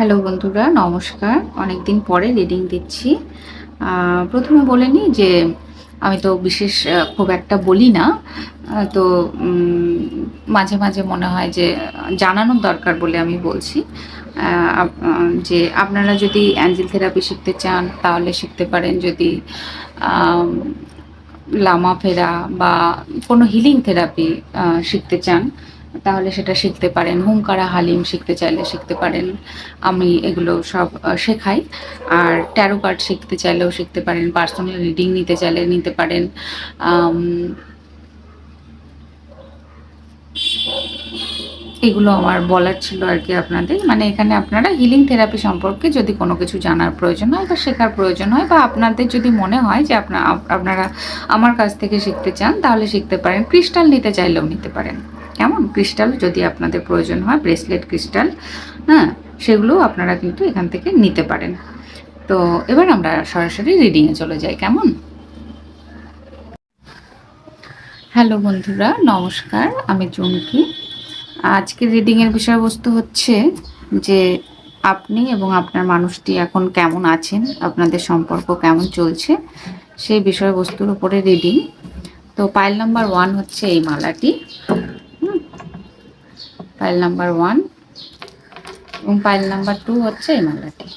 Hello বন্ধুরা, নমস্কার। অনেক দিন পরে রিডিং দিচ্ছি। প্রথমে বলে নিই যে, আমি তো বিশেষ খুব একটা বলি না। তো মাঝে মাঝে মনে হয় যে, জানানোর দরকার বলে আমি বলছি। যে আপনারা যদি অ্যাঞ্জেল থেরাপি শিখতে চান, তাহলে শিখতে পারেন যদি লামা ফেরা বা কোনো হিলিং থেরাপি শিখতে চান। তাহলে সেটা শিখতে পারেন। হুঙ্কারা হালিম শিখতে চাইলে শিখতে পারেন। আমি এগুলো সব শেখাই। আর ট্যারো কার্ড শিখতে চাইলেও শিখতে পারেন। পার্সোনাল রিডিং নিতে চাইলে নিতে পারেন। এগুলো আমার বলার ছিল আর কি আপনাদের। মানে এখানে আপনারা হিলিং থেরাপি সম্পর্কে যদি কোনো কিছু জানার প্রয়োজন হয় বা শেখার প্রয়োজন হয় বা আপনাদের যদি মনে হয় যে আপনার আপনারা আমার কাছ থেকে শিখতে চান, তাহলে শিখতে পারেন। ক্রিস্টাল নিতে চাইলেও নিতে পারেন। কেমন ক্রিস্টাল যদি আপনাদের প্রয়োজন হয়, ব্রেসলেট ক্রিস্টাল হ্যাঁ সেগুলো আপনারা কিন্তু এখান থেকে নিতে পারেন। তো এবার আমরা সরাসরি রিডিংয়ে চলে যাই, কেমন? হ্যালো বন্ধুরা, নমস্কার, আমি চুমকি আজকের রিডিংয়ের বিষয়বস্তু হচ্ছে যে আপনি এবং আপনার মানুষটি এখন কেমন আছেন, আপনাদের সম্পর্ক কেমন চলছে, সেই বিষয়বস্তুর উপরে রিডিং তো পাইল নাম্বার ওয়ান হচ্ছে এই মালাটি। ফাইল নাম্বার ওয়ান এবং ফাইল নাম্বার টু হচ্ছে এই মালাটি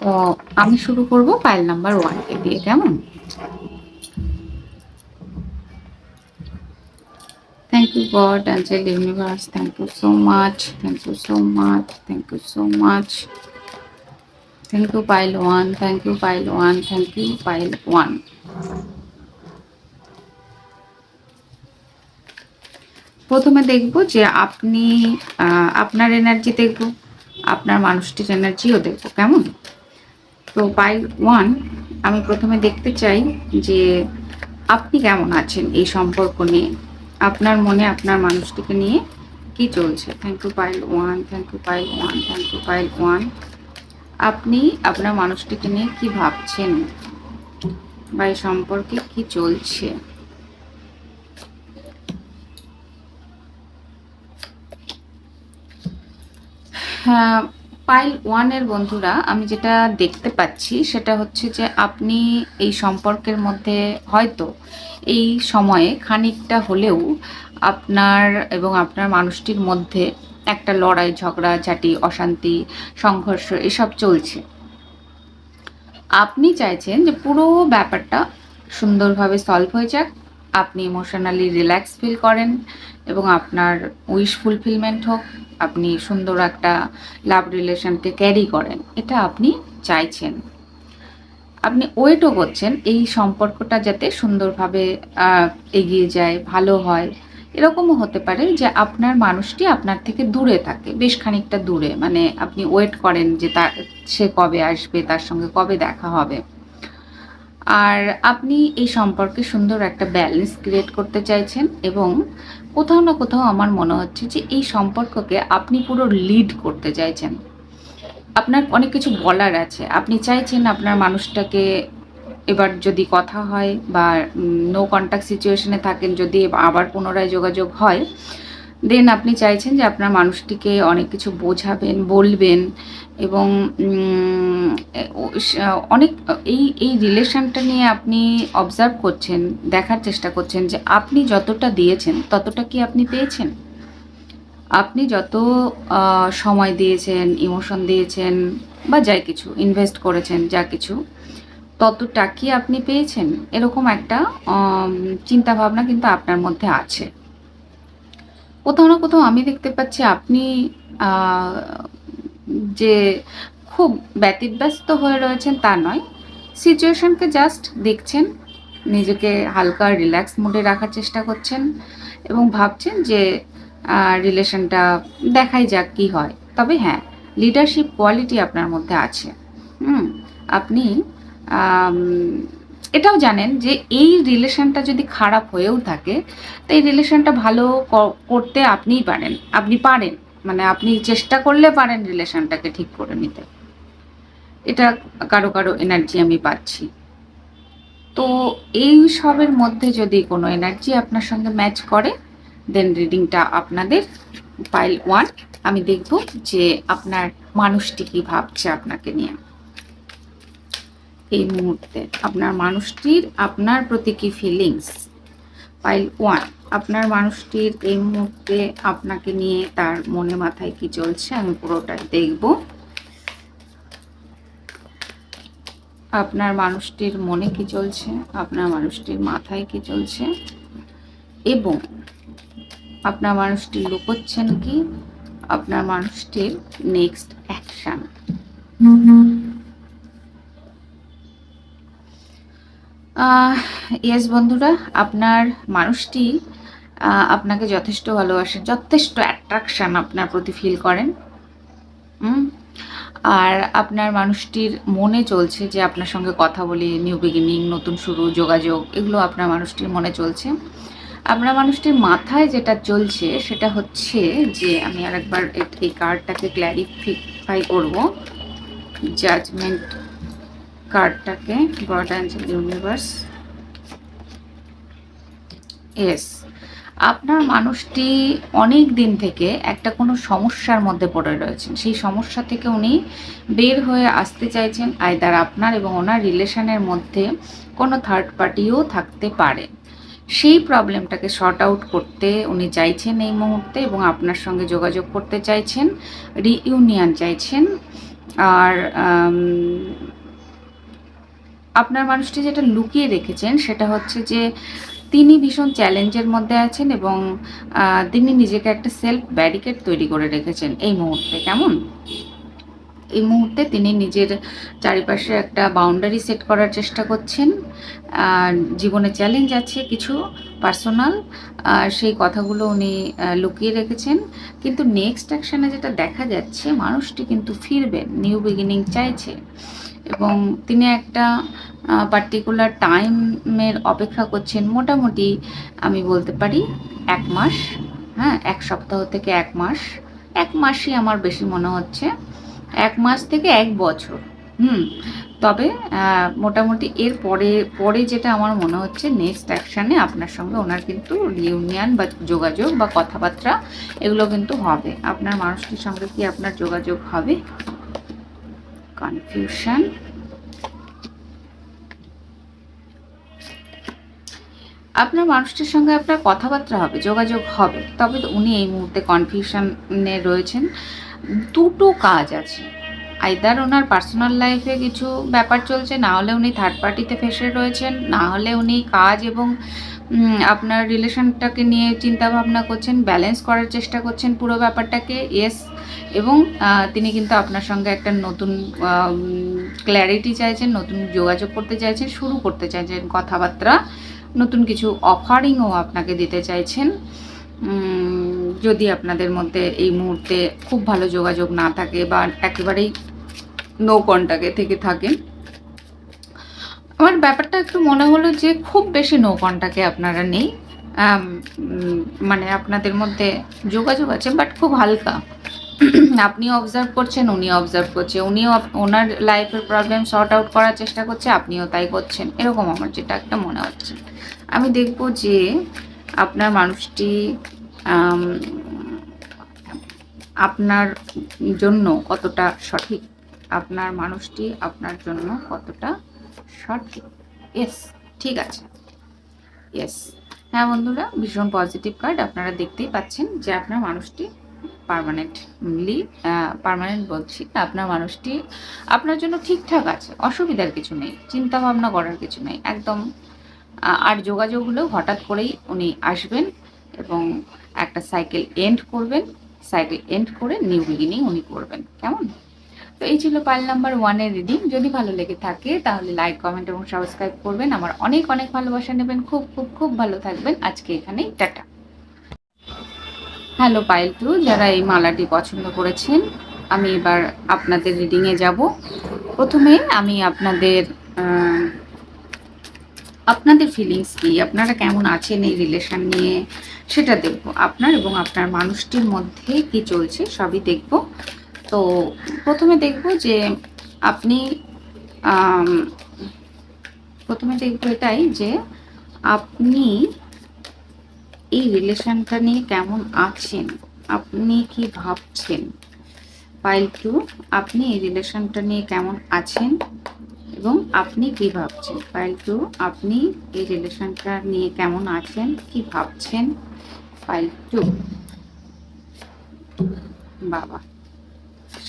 তো আমি শুরু করব ফাইল নাম্বার ওয়ানকে দিয়ে, কেমন? Thank you God angel universe thank you so much thank you so much thank you so much thank you pile one thank you pile one thank you pile one প্রথমে দেখব যে আপনি আপনার energy দেখব, আপনার মানুষটির এনার্জিও দেখব, কেমন? তো পাইল ওয়ান আমি প্রথমে দেখতে চাই যে আপনি কেমন আছেন এই সম্পর্ক নিয়ে? আপনার মনে আপনার মানুষটিকে নিয়ে কি চলছে? Thank you pile one thank you pile one thank you pile one আপনি আপনার মানুষটিকে নিয়ে কি ভাবছেন? বা এই সম্পর্কে কি চলছে? পাইল ওয়ানের বন্ধুরা, আমি যেটা দেখতে পাচ্ছি সেটা হচ্ছে যে আপনি এই সম্পর্কের মধ্যে হয়তো এই সময়ে খানিকটা হলেও আপনার এবং আপনার মানুষটির মধ্যে একটা লড়াই, ঝগড়া ঝাঁটি অশান্তি, সংঘর্ষ এসব চলছে। আপনি চাইছেন যে পুরো ব্যাপারটা সুন্দরভাবে সলভ হয়ে যাক আপনি ইমোশনালি রিল্যাক্স ফিল করেন এবং আপনার উইশ ফুলফিলমেন্ট হোক, আপনি সুন্দর একটা লাভ রিলেশনকে ক্যারি করেন, এটা আপনি চাইছেন। আপনি ওয়েটও করছেন, এই সম্পর্কটা যাতে সুন্দরভাবে এগিয়ে যায়, ভালো হয়, এরকমও হতে পারে যে আপনার মানুষটি আপনার থেকে দূরে থাকে, বেশ খানিকটা দূরে। মানে আপনি ওয়েট করেন যে তার সে কবে আসবে, তার সঙ্গে কবে দেখা হবে। আর আপনি এই সম্পর্কে সুন্দর একটা ব্যালেন্স ক্রিয়েট করতে চাইছেন এবং কোথাও না কোথাও আমার মনে হচ্ছে যে এই সম্পর্ককে আপনি পুরো লিড করতে চাইছেন। আপনার অনেক কিছু বলার আছে। আপনি চাইছেন আপনার মানুষটাকে এবার যদি কথা হয় বা নো কন্ট্যাক্ট সিচুয়েশনে থাকেন, যদি আবার পুনরায় যোগাযোগ হয় দেন আপনি চাইছেন যে আপনার মানুষটিকে অনেক কিছু বোঝাবেন, বলবেন এবং অনেক এই এই রিলেশনটা নিয়ে আপনি অবজার্ভ করছেন, দেখার চেষ্টা করছেন যে আপনি যতটা দিয়েছেন, ততটা কি আপনি পেয়েছেন? আপনি যত সময় দিয়েছেন ইমোশন দিয়েছেন বা যাই কিছু ইনভেস্ট করেছেন, যা কিছু, ততটা কি আপনি পেয়েছেন? এরকম একটা চিন্তাভাবনা কিন্তু আপনার মধ্যে আছে। কোথাও না কোথাও আমি দেখতে পাচ্ছি আপনি যে খুব ব্যতিব্যস্ত হয়ে রয়েছেন তা নয়। সিচুয়েশনকে জাস্ট দেখছেন, নিজেকে হালকা রিল্যাক্স মুডে রাখার চেষ্টা করছেন এবং ভাবছেন যে রিলেশনটা দেখাই যাক কি হয়। তবে হ্যাঁ লিডারশিপ কোয়ালিটি আপনার মধ্যে আছে। হুম, আপনি এটাও জানেন যে এই রিলেশনটা যদি খারাপ হয়েও থাকে, তো এই রিলেশনটা ভালো করতে আপনিই পারেন। আপনি পারেন। মানে আপনি চেষ্টা করলে পারেন রিলেশনটাকে ঠিক করে নিতে। এটা কারও কারও এনার্জি আমি পাচ্ছি। তো এই সবের মধ্যে যদি কোনো এনার্জি আপনার সঙ্গে ম্যাচ করে দেন রিডিংটা আপনাদের পাইল ওয়ান আমি দেখব যে আপনার মানুষটি কি ভাবছে আপনাকে নিয়ে। এই মুহূর্তে। আপনার মানুষটির, আপনার প্রতি কি ফিলিংস পাইল ওয়ান আপনার মানুষটির এই মুহূর্তে আপনাকে নিয়ে তার মনে মাথায় কি চলছে? আমি পুরোটাই দেখব। আপনার মানুষটির মনে কি চলছে? আপনার মানুষটির মাথায় কি চলছে? এবং আপনার মানুষটি লুকোচ্ছেন কি? আপনার মানুষটির নেক্সট অ্যাকশন ইয়েস বন্ধুরা, আপনার মানুষটি আপনাকে যথেষ্ট ভালোবাসেন যথেষ্ট অ্যাট্রাকশান আপনার প্রতি ফিল করেন। আর আপনার মানুষটির মনে চলছে যে আপনার সঙ্গে কথা বলি নিউ বিগিনিং নতুন শুরু, যোগাযোগ, এগুলো আপনার মানুষটির মনে চলছে। আপনার মানুষটির মাথায় যেটা চলছে, সেটা হচ্ছে যে আমি আরেকবার এই কার্ডটাকে ক্ল্যারিফাই করব। জাজমেন্ট কার্ডটাকে গড অ্যাঞ্জেল ইউনিভার্স এস। আপনার মানুষটি অনেক দিন থেকে একটা কোনো সমস্যার মধ্যে পড়ে রয়েছেন। সেই সমস্যা থেকে উনি বের হয়ে আসতে চাইছেন আয়দার আপনার এবং ওনার রিলেশনের মধ্যে কোনো থার্ড পার্টিও থাকতে পারে। সেই প্রবলেমটাকে শর্ট আউট করতে উনি চাইছেন এই মুহূর্তে এবং আপনার সঙ্গে যোগাযোগ করতে চাইছেন রিইউনিয়ন চাইছেন। আর আপনার মানুষটি যেটা লুকিয়ে রেখেছেন সেটা হচ্ছে যে তিনি ভীষণ চ্যালেঞ্জের মধ্যে আছেন এবং তিনি নিজেকে একটা সেলফ ব্যারিকেড তৈরি করে রেখেছেন এই মুহূর্তে। কেমন? এই মুহূর্তে তিনি নিজের চারিপাশে একটা বাউন্ডারি সেট করার চেষ্টা করছেন। জীবনে চ্যালেঞ্জ আছে কিছু পার্সোনাল সেই কথাগুলো উনি লুকিয়ে রেখেছেন। কিন্তু নেক্সট অ্যাকশানে যেটা দেখা যাচ্ছে, মানুষটি কিন্তু ফিরবেন নিউ বিগিনিং চাইছে। এবং তিনি একটা পার্টিকুলার টাইমের অপেক্ষা করছেন মোটামুটি আমি বলতে পারি এক মাস হ্যাঁ এক সপ্তাহ থেকে এক মাস। এক মাসই আমার বেশি মনে হচ্ছে। এক মাস থেকে এক বছর, হুম। তবে মোটামুটি এর পরে পরে যেটা আমার মনে হচ্ছে নেক্সট অ্যাকশানে আপনার সঙ্গে ওনার কিন্তু রিউনিয়ন বা যোগাযোগ বা কথাবার্তা এগুলো কিন্তু হবে। আপনার মানুষটির সঙ্গে কি আপনার যোগাযোগ হবে? কনফিউশন আপনার মানুষটির সঙ্গে আপনার কথাবার্তা হবে, যোগাযোগ হবে, তবে উনি এই মুহূর্তে কনফিউশনে রয়েছেন। দুটো কাজ আছে। আইদার ওনার পার্সোনাল লাইফে কিছু ব্যাপার চলছে, না হলে উনি থার্ড পার্টিতে ফেসে রয়েছেন, না হলে উনি কাজ এবং আপনার রিলেশনটাকে নিয়ে চিন্তা ভাবনা করছেন ব্যালেন্স করার চেষ্টা করছেন পুরো ব্যাপারটাকে ইয়েস এবং তিনি কিন্তু আপনার সঙ্গে একটা নতুন ক্ল্যারিটি চাইছেন, নতুন যোগাযোগ করতে চাইছেন, শুরু করতে চাইছেন, কথাবার্তা, নতুন কিছু অফারিংও আপনাকে দিতে চাইছেন। যদি আপনাদের মধ্যে এই মুহূর্তে খুব ভালো যোগাযোগ না থাকে বা একেবারেই নো কন্ট্যাক্টে থেকে থাকেন আমার ব্যাপারটা একটু মনে হলো যে খুব বেশি নো কন্ট্যাক্টে আপনারা নেই। মানে আপনাদের মধ্যে যোগাযোগ আছে বাট খুব হালকা। আপনি অবজার্ভ করছেন উনি অবজার্ভ করছে। উনিও ওনার লাইফের প্রবলেম সর্ট আউট করার চেষ্টা করছে, আপনিও তাই করছেন। এরকম আমার যেটা একটা মনে হচ্ছে। আমি দেখব যে আপনার মানুষটি আপনার জন্য কতটা সঠিক, আপনার মানুষটি আপনার জন্য কতটা সঠিক এস ঠিক আছে. এস হ্যাঁ বন্ধুরা, ভীষণ পজিটিভ কার্ড আপনারা দেখতেই পাচ্ছেন যে আপনার মানুষটি পারমানেন্টলি পারমানেন্ট বলছি, আপনার মানুষটি আপনার জন্য ঠিকঠাক আছে, অসুবিধার কিছু নেই চিন্তা ভাবনা করার কিছু নেই, একদম আর যোগাযোগ হলেও হঠাৎ করেই উনি আসবেন এবং একটা সাইকেল এন্ড করবেন সাইকেল এন্ড করে নিউ বিগিনিং উনি করবেন, কেমন? তো এই ছিল পাইল নাম্বার ওয়ানের রিডিং যদি ভালো লেগে থাকে, তাহলে লাইক কমেন্ট এবং সাবস্ক্রাইব করবেন। আমার অনেক অনেক ভালোবাসা নেবেন। খুব খুব খুব ভালো থাকবেন। আজকে এখানেই, টাটা। Hello pile two. যারা এই মালাটি পছন্দ করেছেন, আমি এবার আপনাদের রিডিংয়ে যাব। প্রথমে আমি আপনাদের আপনাদের ফিলিংস কী? আপনারা কেমন আছেন এই রিলেশন নিয়ে? সেটা দেখব। আপনার এবং আপনার মানুষটির মধ্যে কি চলছে, সবই দেখব। তো প্রথমে দেখব যে আপনি প্রথমে দেখব এটাই যে আপনি এই রিলেশনটা নিয়ে কেমন আছেন? আপনি কি ভাবছেন? পাইল টু আপনি এই রিলেশনটা নিয়ে কেমন আছেন? এবং আপনি কি ভাবছেন? পাইল টু আপনি এই রিলেশনটা নিয়ে কেমন আছেন? কি ভাবছেন? পাইল টু বাবা।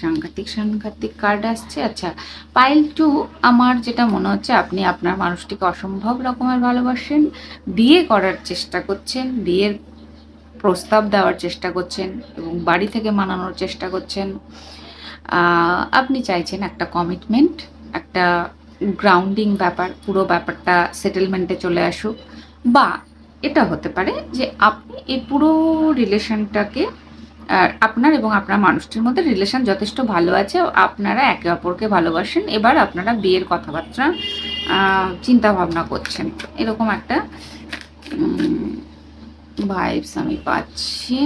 সাংঘাতিক সাংঘাতিক কার্ড আসছে। আচ্ছা পাইল টু আমার যেটা মনে হচ্ছে, আপনি আপনার মানুষটিকে অসম্ভব রকমের ভালোবাসেন, বিয়ে করার চেষ্টা করছেন, বিয়ের প্রস্তাব দেওয়ার চেষ্টা করছেন এবং বাড়ি থেকে মানানোর চেষ্টা করছেন আপনি চাইছেন একটা কমিটমেন্ট একটা গ্রাউন্ডিং ব্যাপার, পুরো ব্যাপারটা সেটেলমেন্টে চলে আসুক। বা, এটা হতে পারে যে আপনি এই পুরো রিলেশনটাকে আপনার এবং আপনার মানুষটির মধ্যে রিলেশন যথেষ্ট ভালো আছে। আপনারা একে অপরকে ভালোবাসেন। এবার আপনারা বিয়ের কথাবার্তা চিন্তা ভাবনা করছেন। এরকম একটা ভাইবস আমি পাচ্ছি।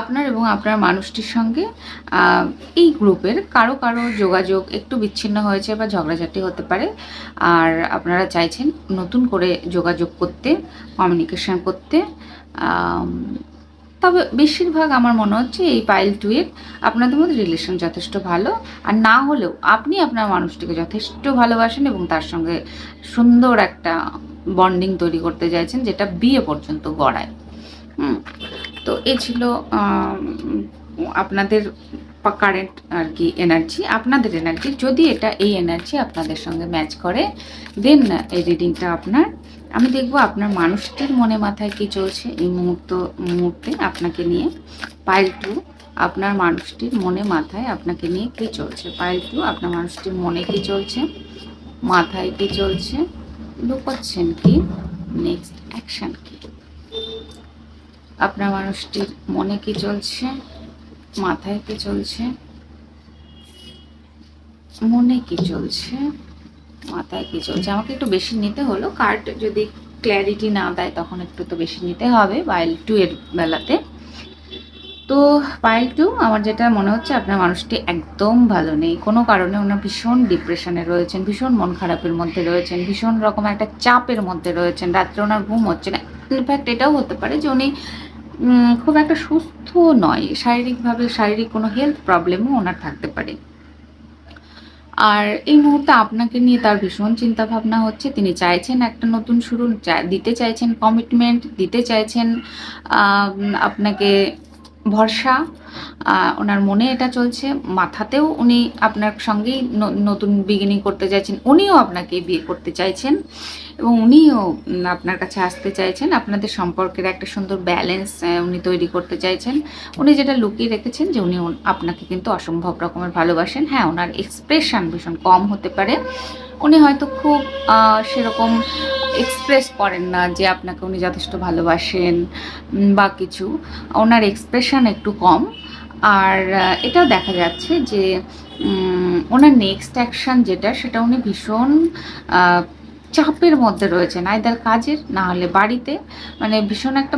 আপনার এবং আপনার মানুষটির সঙ্গে এই গ্রুপের কারও কারও যোগাযোগ একটু বিচ্ছিন্ন হয়েছে বা ঝগড়াঝাটি হতে পারে। আর আপনারা চাইছেন নতুন করে যোগাযোগ করতে কমিউনিকেশন করতে তবে বেশিরভাগ আমার মনে হচ্ছে এই পাইল টুয়ের আপনাদের মধ্যে রিলেশন যথেষ্ট ভালো। আর না হলেও আপনি আপনার মানুষটিকে যথেষ্ট ভালোবাসেন এবং তার সঙ্গে সুন্দর একটা বন্ডিং তৈরি করতে চাইছেন যেটা বিয়ে পর্যন্ত গড়ায়। তো এ ছিল আপনাদের কারেন্ট আর কি এনার্জি আপনাদের এনার্জি যদি এটা এই এনার্জি আপনাদের সঙ্গে ম্যাচ করে দেন এই রিডিংটা আপনার আমি দেখব আপনার মানুষটির মনে মাথায় কি চলছে এই মুহূর্ত, মুহূর্তে আপনাকে নিয়ে। পাইল টু, আপনার মানুষটির মনে মাথায় আপনাকে নিয়ে কি চলছে? পাইল টু, আপনার মানুষটির মনে কি চলছে? মাথায় কি চলছে? লুকোচ্ছেন কি? নেক্সট অ্যাকশন কি? আপনার মানুষটির মনে কি চলছে? মাথায় কি চলছে? মনে কি চলছে? মাথায় কি চলছে আমাকে একটু বেশি নিতে হলো। কার্ড যদি ক্ল্যারিটি না দেয়, তখন একটু তো বেশি নিতে হবে বাইল টু এর বেলাতে। তো পাইল টু আমার যেটা মনে হচ্ছে, আপনার মানুষটি একদম ভালো নেই। কোনো কারণে ওনার ভীষণ ডিপ্রেশনে রয়েছেন, ভীষণ মন খারাপের মধ্যে রয়েছেন, ভীষণ রকম একটা চাপের মধ্যে রয়েছেন। রাত্রে ওনার ঘুম হচ্ছে না। ইনফ্যাক্ট এটাও হতে পারে যে উনি খুব একটা সুস্থ নয়। শারীরিকভাবে, শারীরিক কোনো হেলথ প্রবলেমও ওনার থাকতে পারে। আর এই মুহূর্তে আপনাকে নিয়ে তার ভীষণ চিন্তা ভাবনা হচ্ছে। তিনি চাইছেন একটা নতুন শুরু দিতে চাইছেন কমিটমেন্ট দিতে চাইছেন আপনাকে ভরসা ওনার মনে এটা চলছে। মাথাতেও উনি আপনার সঙ্গেই নতুন বিগিনিং করতে চাইছেন, উনিও আপনাকে বিয়ে করতে চাইছেন এবং উনিও আপনার কাছে আসতে চাইছেন। আপনাদের সম্পর্কের একটা সুন্দর ব্যালেন্স উনি তৈরি করতে চাইছেন। উনি যেটা লুকিয়ে রেখেছেন যে উনি আপনাকে কিন্তু অসম্ভব রকমের ভালোবাসেন। হ্যাঁ ওনার এক্সপ্রেশন ভীষণ কম হতে পারে। উনি হয়তো খুব সেরকম এক্সপ্রেস করেন না যে আপনাকে উনি যথেষ্ট ভালোবাসেন বা কিছু। ওনার এক্সপ্রেশন একটু কম। আর এটাও দেখা যাচ্ছে যে ওনার নেক্সট অ্যাকশান যেটা, সেটা উনি ভীষণ চাপের মধ্যে রয়েছেন আইদার কাজের না হলে বাড়িতে। মানে ভীষণ একটা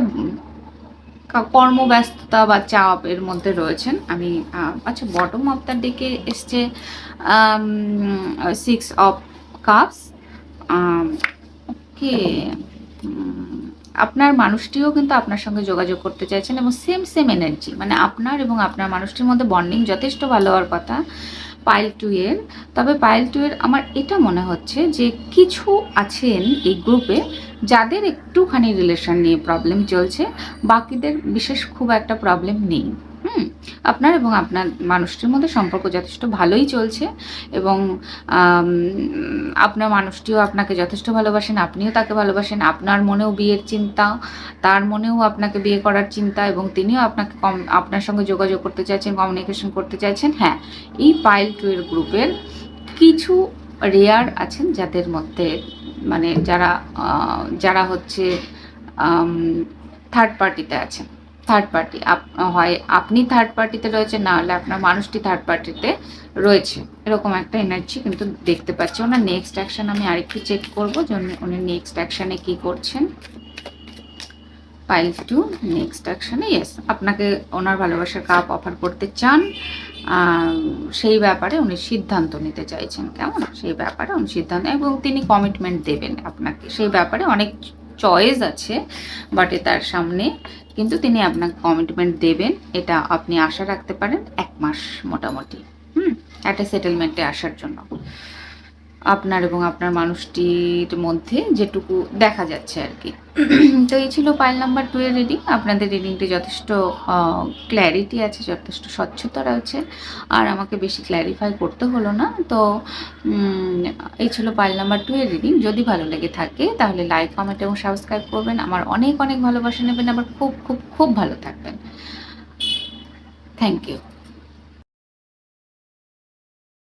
কর্মব্যস্ততা বা চাপ এর মধ্যে রয়েছেন। আমি আচ্ছা বটম অফ দ্য ডেকে এসছে সিক্স অফ কাপস ওকে আপনার মানুষটিও কিন্তু আপনার সঙ্গে যোগাযোগ করতে চাইছেন এবং সেম সেম এনার্জি মানে আপনার এবং আপনার মানুষটির মধ্যে বন্ডিং যথেষ্ট ভালো হওয়ার কথা পাইল টু এর। তবে পাইল টু এর আমার এটা মনে হচ্ছে যে কিছু আছেন এই গ্রুপে যাদের একটুখানি রিলেশন নিয়ে প্রবলেম চলছে, বাকিদের বিশেষ খুব একটা প্রবলেম নেই। হুম, আপনার এবং আপনার মানুষটির মধ্যে সম্পর্ক যথেষ্ট ভালোই চলছে এবং আপনার মানুষটিও আপনাকে যথেষ্ট ভালোবাসেন, আপনিও তাকে ভালোবাসেন, আপনার মনেও বিয়ের চিন্তা, তার মনেও আপনাকে বিয়ে করার চিন্তা এবং তিনিও আপনাকে কম, আপনার সঙ্গে যোগাযোগ করতে চাইছেন কমিউনিকেশন করতে চাইছেন হ্যাঁ এই পাইল টু এর গ্রুপের কিছু রেয়ার আছেন যাদের মধ্যে মানে যারা যারা হচ্ছে থার্ড পার্টিতে আছেন। থার্ড পার্টি হয়, আপনি থার্ড পার্টিতে রয়েছে না হলে আপনার মানুষটি থার্ড পার্টিতে রয়েছে। এরকম একটা এনার্জি কিন্তু দেখতে পাচ্ছি। ওনার নেক্সট অ্যাকশন আমি আরেকটু চেক করব উনি নেক্সট অ্যাকশানে কী করছেন। পাইল টু নেক্সট অ্যাকশানে ইয়েস আপনাকে ওনার ভালোবাসার কাপ অফার করতে চান। সেই ব্যাপারে উনি সিদ্ধান্ত নিতে চাইছেন, কেমন? সেই ব্যাপারে উনি সিদ্ধান্ত, এবং তিনি কমিটমেন্ট দেবেন আপনাকে। সেই ব্যাপারে অনেক চয়েস আছে বাট তার সামনে কিন্তু তিনি আপনাকে কমিটমেন্ট দেবেন, এটা আপনি আশা রাখতে পারেন এক মাস মোটামুটি, হুম? একটা সেটেলমেন্টে আসার জন্য। আপনার এবং আপনার মানুষটির মধ্যে যেটুকু দেখা যাচ্ছে আর কি। তো এই ছিল পাইল নাম্বার টু এর রিডিং আপনাদের রিডিংটি যথেষ্ট ক্ল্যারিটি আছে, যথেষ্ট স্বচ্ছতা রয়েছে। আর আমাকে বেশি ক্ল্যারিফাই করতে হলো না। তো এই ছিল পাইল নাম্বার টু এর রিডিং যদি ভালো লেগে থাকে, তাহলে লাইক কমেন্ট এবং সাবস্ক্রাইব করবেন। আমার অনেক অনেক ভালোবাসা নেবেন। আবার খুব খুব খুব ভালো থাকবেন। Thank you